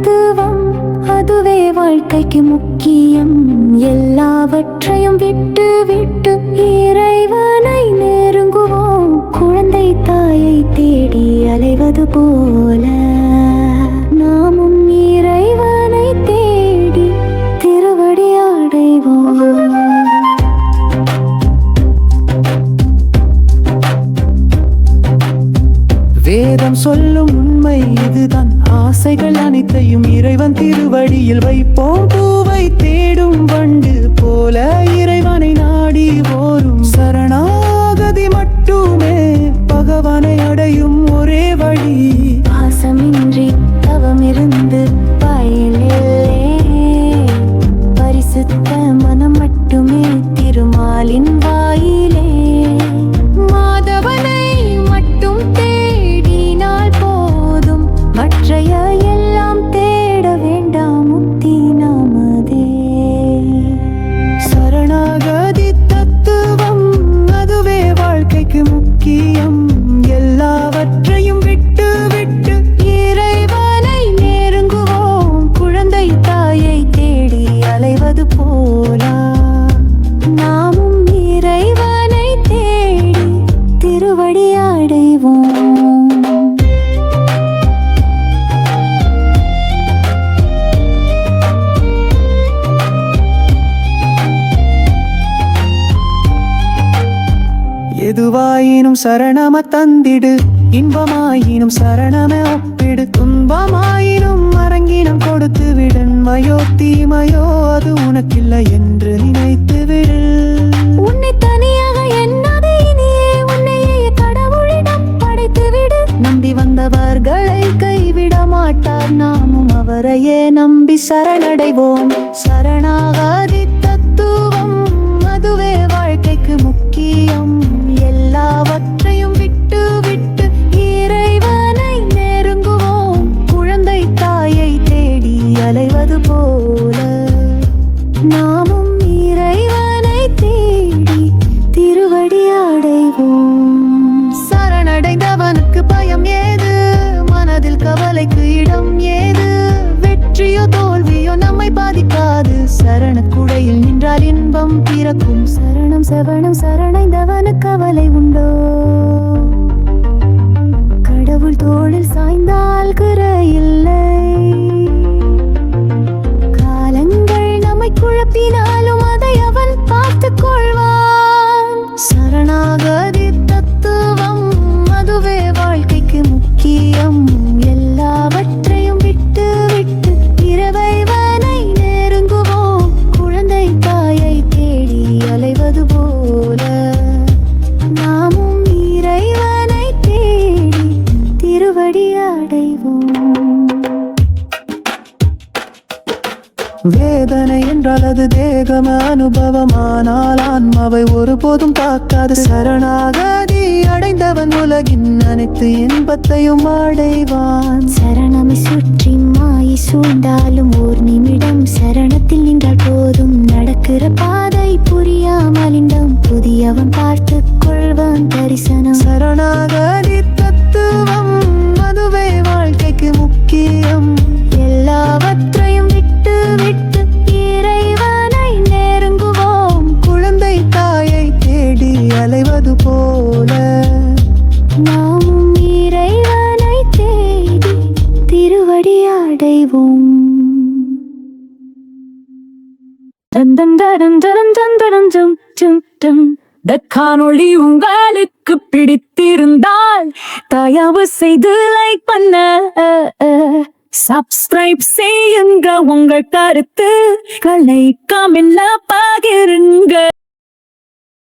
தத்துவம் அதுவே வாழ்க்கைக்கு முக்கியம். எல்லாவற்றையும் விட்டு விட்டு இறைவனை நெருங்குவோம். குழந்தை தாயை தேடி அலைவது போல. நாமும் இறைவனை தேடி திருவடி அடைவோம். வேதம் சொல்லும் உண்மை இதுதான். ஆசைகள் அனைத்தையும் இறைவன் திருவடியில் வைப்போம். பூவை தேடும் வண்டு போல இறைவனை நாடிவோம். எதுவாயினும் சரணம தந்திடு. இன்பமாயினும் சரணம ஒப்பிடு. துன்பமாயினும் அரங்கினம் கொடுத்து விடன்மையோ தீமையோ அது உனக்கில்லை என்று நினைத்து விடு. உன்னை தனியாக எண்ணாதே இனியே. உன்னையே கடவுளிடம் படைத்து விடு. நம்பி வந்தவர்களை கைவிட மாட்டார். நாமும் அவரையே நம்பி சரணடைவோம். சரணாகாதி வெற்றியோ தோல்வியோ நம்மை பாதிக்காது. சரணக்குடையில் நின்றால் இன்பம் பிறக்கும். சரணம் சவணம் சரணைந்தவனுக்கு கவலை உண்டோ? வேதனை என்றால் அது தேகம அனுபவமானால் ஆன்மாவை ஒருபோதும் தாக்காது சரணாகதி அடைந்தவன் உலகின் அனைத்து இன்பத்தையும் அடைவான். சரணமை சுற்றி மாயை சூழ்ந்தாலும் ஓர் நிமிடம். சரணத்தில் நின்றால் போதும். நடக்கிற பாதை புரியாமல் இன்பம். புதியவன் பார்த்து கொள்வான் தரிசனம். சரணாகதி தத்துவம் அதுவே வாழ்க்கைக்கு முக்கியம் இந்த காணொளி உங்களுக்கு பிடித்திருந்தால் தயவு செய்து லைக் பண்ண சப்ஸ்கிரைப் செய்யுங்க உங்கள் கருத்துக்களை கமெண்ட்ல பகிருங்க.